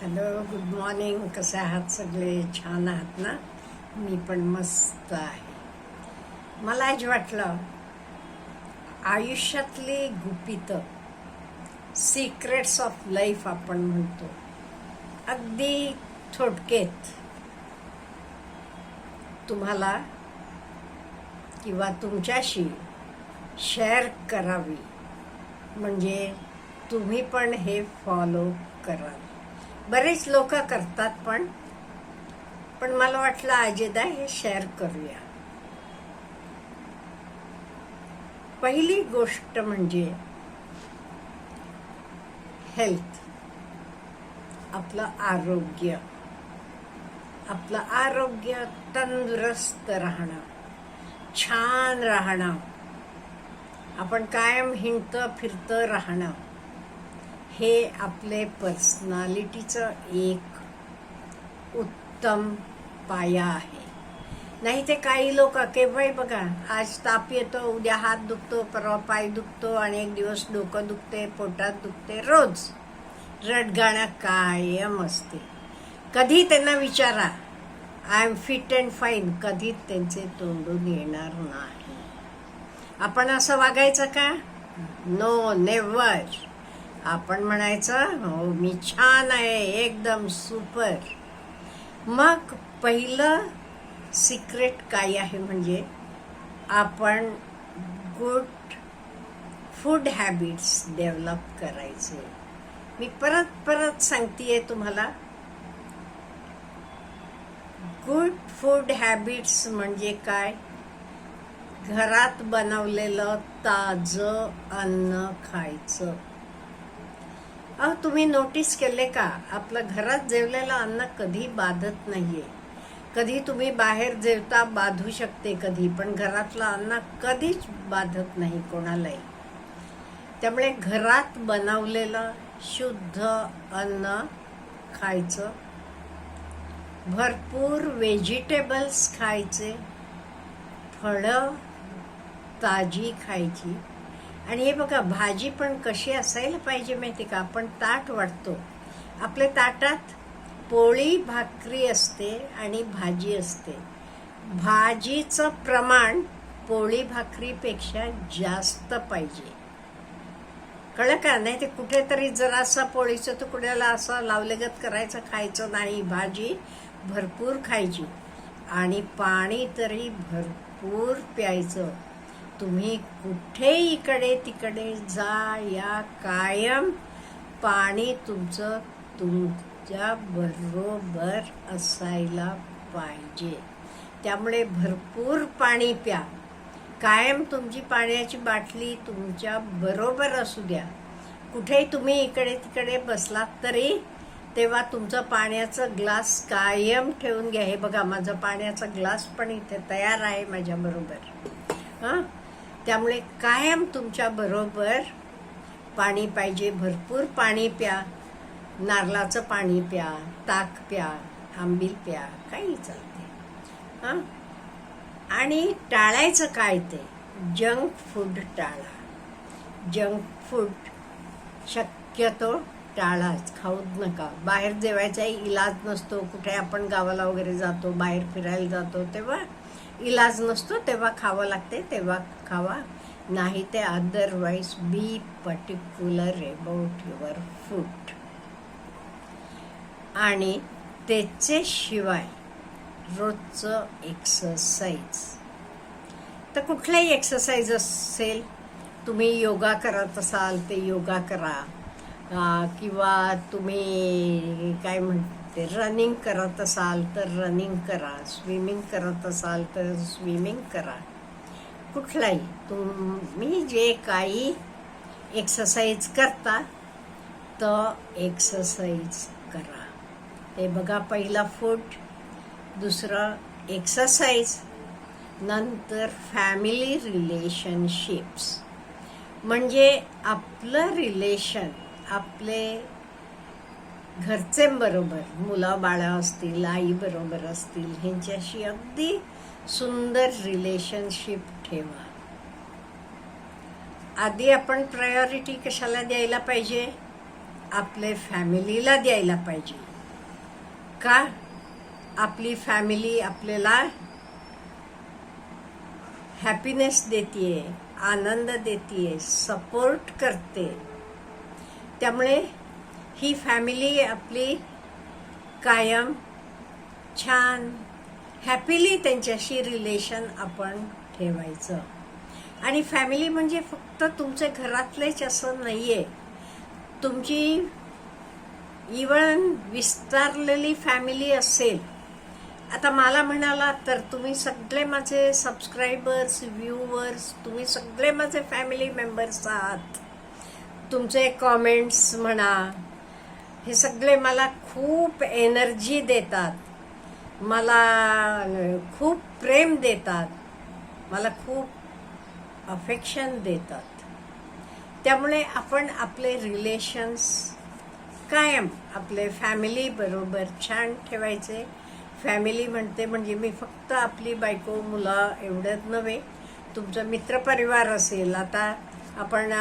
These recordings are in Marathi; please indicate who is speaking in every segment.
Speaker 1: Hello good morning. कसे आहात सगळे? छान आहात ना? मी पण मस्त आहे. मला आज वाटलं आयुष्यातली गुपितं सिक्रेट्स ऑफ लाईफ आपण म्हणतो अगदी थोडकेत तुम्हाला किंवा तुमच्याशी शेअर करावी. म्हणजे तुम्ही पण हे फॉलो कराल. बरेच लोक करतात पण पण मला वाटलं अजिदा हे शेअर करूया. पहिली गोष्ट म्हणजे हेल्थ आपलं आरोग्य. आपलं आरोग्य तंदुरुस्त राहणं. छान राहणं. आपण कायम हिंडतं फिरतं राहणं. हे आपले पर्सनॅलिटीचं एक उत्तम पाया आहे. नाही ते काही लोक केव्हाही बघा आज ताप येतो उद्या हात दुखतो परवा पाय दुखतो आणि एक दिवस डोकं दुखते पोटात दुखते रोज. रडगाणं कायम असते. कधी त्यांना विचारा I am fit and fine कधीच त्यांचे तोंडून येणार नाही. आपण असं वागायचं का? नो नेवर आपण म्हणायचं हो मी छान आहे एकदम सुपर. मग पहिलं सिक्रेट काय आहे म्हणजे आपण गुड फूड हॅबिट्स डेव्हलप करायचे. मी परत परत सांगते तुम्हाला. गुड फूड हॅबिट्स म्हणजे काय? घरात बनवलेलं ताजं अन्न खायचं. अहो तुम्ही नोटीस केले का? आपलं घरात जेवलेलं अन्न कधी बाधत नाहीये. कधी तुम्ही बाहेर जेवता बाधू शकते कधी पण घरातलं अन्न कधीच बाधत नाही कोणालाही. त्यामुळे घरात बनवलेलं शुद्ध अन्न खायचं भरपूर व्हेजिटेबल्स खायचे फळं ताजी खायची आणि हे बघा भाजी पण कशी असायला पाहिजे माहिती का? आपण ताट वाटतो. आपल्या ताटात पोळी भाकरी असते आणि भाजी असते. भाजीचं प्रमाण पोळी भाकरीपेक्षा जास्त पाहिजे. कळलं का? नाही ते कुठेतरी जरासा पोळीचं तुकड्याला असं लावलेगत करायचं खायचं नाही. भाजी भरपूर खायची. आणि पाणी तरी भरपूर प्यायचं. तुम्ही कुठे इकडे तिकडे जा या कायम पाणी तुमचं तुमच्या बरोबर असायला पाहिजे. त्यामुळे भरपूर पाणी प्या. कायम तुमची पाण्याची बाटली तुमच्या बरोबर असू द्या. कुठेही तुम्ही इकडे तिकडे बसलात तरी तेव्हा तुमचं पाण्याचं ग्लास कायम ठेवून घ्या. हे बघा माझं पाण्याचा ग्लास पण इथे तयार आहे माझ्याबरोबर. हां? त्यामुळे कायम तुमच्या बरोबर पाणी पाहिजे भरपूर पाणी प्या नारळाचं पाणी प्या ताक प्या आंबील प्या काही चालते. हां? आणि टाळायचं काय ते? जंक फूड टाळा. जंक फूड शक्यतो टाळाच खाऊच नका. बाहेर जेवायचाही इलाज नसतो. कुठे आपण गावाला वगैरे जातो बाहेर फिरायला जातो तेव्हा इलाज नसतो तेव्हा खावं लागते तेव्हा खावा. नाही ते otherwise be particular about your food आणि त्याच्याशिवाय रोजचं एक्सरसाइज तर कुठलाही एक्सरसाइज असेल तुम्ही योगा करत असाल ते योगा करा. किंवा तुम्ही काय ते रनिंग करत असाल तर रनिंग करा स्विमिंग करत असाल तर स्विमिंग करा. कुठलाही तुम्ही जे काही एक्सरसाइज करता तर एक्सरसाइज करा. ते बघा पहिला फूट दुसरं एक्सरसाइज नंतर फॅमिली रिलेशनशिप्स म्हणजे आपलं रिलेशन आपले घरच्यांबरोबर मुलं बाळं असतील आई बरोबर असतील ह्यांच्याशी अगदी सुंदर रिलेशनशिप ठेवा. आधी आपण प्रायोरिटी कशाला द्यायला पाहिजे? आपले फॅमिलीला द्यायला पाहिजे. का? आपली फॅमिली आपल्याला हॅपीनेस देते आनंद देते सपोर्ट करते. त्यामुळे ही फॅमिली आपली कायम छान हॅपीली त्यांच्याशी रिलेशन आपण ठेवायचं. आणि फॅमिली म्हणजे फक्त तुमचे घरातलेच असं नाही आहे तुमची इवन विस्तारलेली फॅमिली असेल. आता मला म्हणाला तर तुम्ही सगळे माझे सबस्क्रायबर्स व्ह्यूवर्स तुम्ही सगळे माझे फॅमिली मेंबर्स आहात. तुमचे कॉमेंट्स म्हणा हे सगळे मला खूप एनर्जी देतात. मला खूप प्रेम देतात. मला खूप अफेक्शन देतात. त्यामुळे आपण आपले रिलेशन्स कायम आपले फॅमिलीबरोबर छान ठेवायचे. फॅमिली म्हणते म्हणजे मी फक्त आपली बायको मुलं एवढंच नव्हे. तुमचा मित्रपरिवार असेल. आता आपण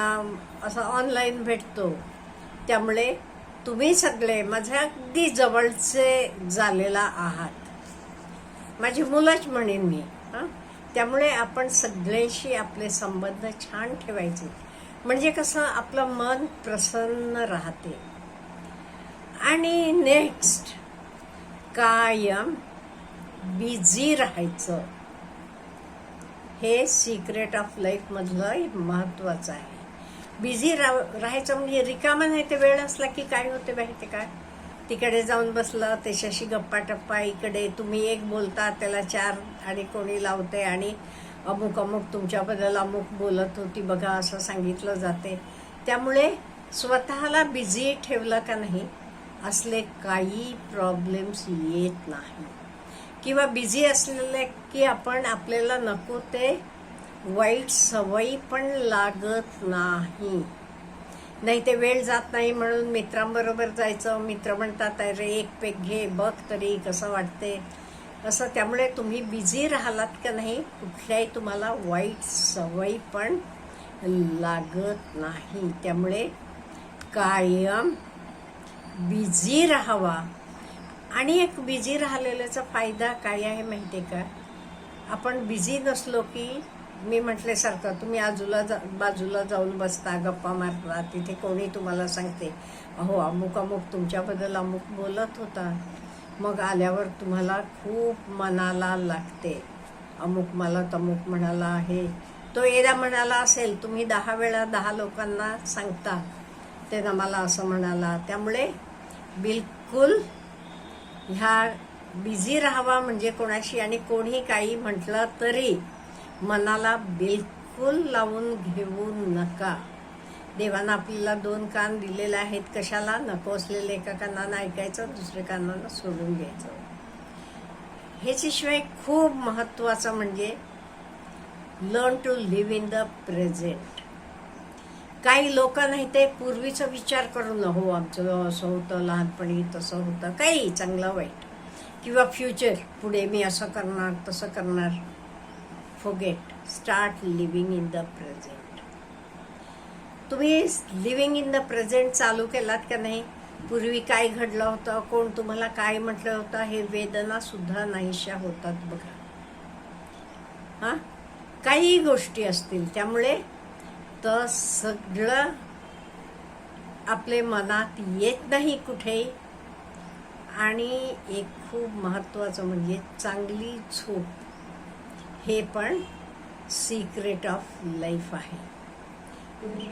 Speaker 1: असं ऑनलाईन भेटतो. त्यामुळे तुम्ही सगळे माझ्या अगदी जवळचे झालेला आहात. माझी मुलंच म्हणेन मी हां? त्यामुळे आपण सगळ्यांशी आपले संबंध छान ठेवायचे. म्हणजे कसं आपलं मन प्रसन्न राहते. आणि नेक्स्ट कायम बिझी राहायचं. हे सिक्रेट ऑफ लाईफमधलं महत्त्वाचं आहे. बिझी राहायचं म्हणजे रिकामा नाही ते वेळ असला की काय होते माहिती काय? तिकडे जाऊन बसलं त्याच्याशी गप्पा टप्पा इकडे तुम्ही एक बोलता त्याला चार आणि कोणी लावते आणि अमुक अमुक तुमच्याबद्दल अमुक बोलत होती बघा असं सांगितलं जाते. त्यामुळे स्वतःला बिझी ठेवलं का नाही असले काही प्रॉब्लेम्स येत नाही. किंवा बिझी असलेले की आपण आपल्याला नको ते वाईट सवयी पण लागत नाही. नाही ते वेळ जात नाही म्हणून मित्रांबरोबर जायचं. मित्र म्हणतात अरे एक पेक घे बघ तरी कसं वाटते असं त्यामुळे तुम्ही बिझी राहिलात का नाही कुठल्याही तुम्हाला वाईट सवयी पण लागत नाही. त्यामुळे कायम बिझी राहावा. आणि एक बिझी राहिलेल्याचा फायदा काय आहे माहिती आहे का? आपण बिझी नसलो की मी म्हटल्यासारखं तुम्ही आजूला जा बाजूला जाऊन बसता गप्पा मारता तिथे कोणी तुम्हाला सांगते. अहो अमुक अमुक तुमच्याबद्दल अमुक बोलत होता. मग आल्यावर तुम्हाला खूप मनाला लागते. अमुक मला तमुक म्हणाला आहे. तो एदा म्हणाला असेल तुम्ही दहा वेळा दहा लोकांना सांगता. ते मला असं म्हणाला त्यामुळे बिलकुल ह्या बिझी राहावा म्हणजे कोणाशी आणि कोणी काही म्हटलं तरी मनाला बिलकुल लावून घेऊ नका. देवानं आपल्याला दोन कान दिलेले आहेत. कशाला? नको असलेले एका कानानं ऐकायचं दुसऱ्या कानानं सोडून घ्यायचं. ह्याच्याशिवाय खूप महत्वाचं म्हणजे learn to live in the present काही लोक नाही ते पूर्वीचा विचार करून हो आमचं असं होतं लहानपणी तसं होतं. काही चांगलं वाईट. किंवा फ्युचर पुढे मी असं करणार तसं करणार. Forget start living in the present तुम्ही लिव्हिंग इन द प्रेझेंट चालू केलात का नाही? पूर्वी काय घडलं होतं? कोण तुम्हाला काय म्हटलं होतं? हे वेदना सुद्धा नाहीशा होतात बघा. हा? काही गोष्टी असतील त्यामुळे तर सगळं आपले मनात येत नाही कुठे. आणि एक खूप महत्त्वाचं म्हणजे चांगली झोप. हे पण सिक्रेट ऑफ लाईफ आहे.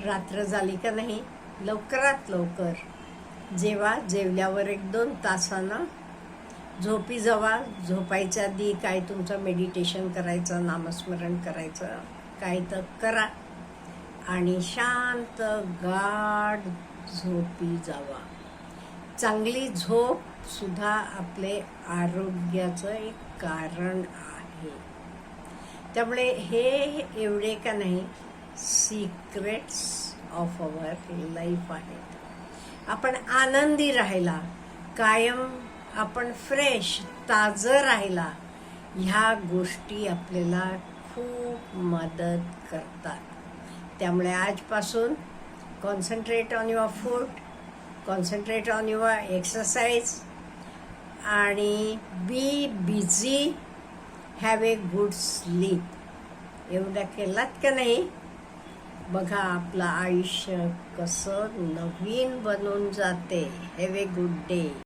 Speaker 1: रात्र झाली का नाही? लवकरात लवकर. जेव्हा जेवल्यावर एक दोन तासानं झोपी जावा. झोपायच्या आधी काय तुमचं मेडिटेशन करायचं नामस्मरण करायचं काय तर करा. आणि शांत गाढ झोपी जावा. चांगली झोप सुद्धा आपले आरोग्याचं एक कारण आहे. त्यामुळे हे एवढे का नाही सिक्रेट्स ऑफ अवर लाईफ आहेत. आपण आनंदी राहायला कायम आपण फ्रेश ताजं राहायला ह्या गोष्टी आपल्याला खूप मदत करतात. त्यामुळे आजपासून concentrate on your food concentrate on your exercise आणि be busy have a good sleep एवढा केलात का नाही? बघा आपलं आयुष्य कसं नवीन बनून जाते. Have a good day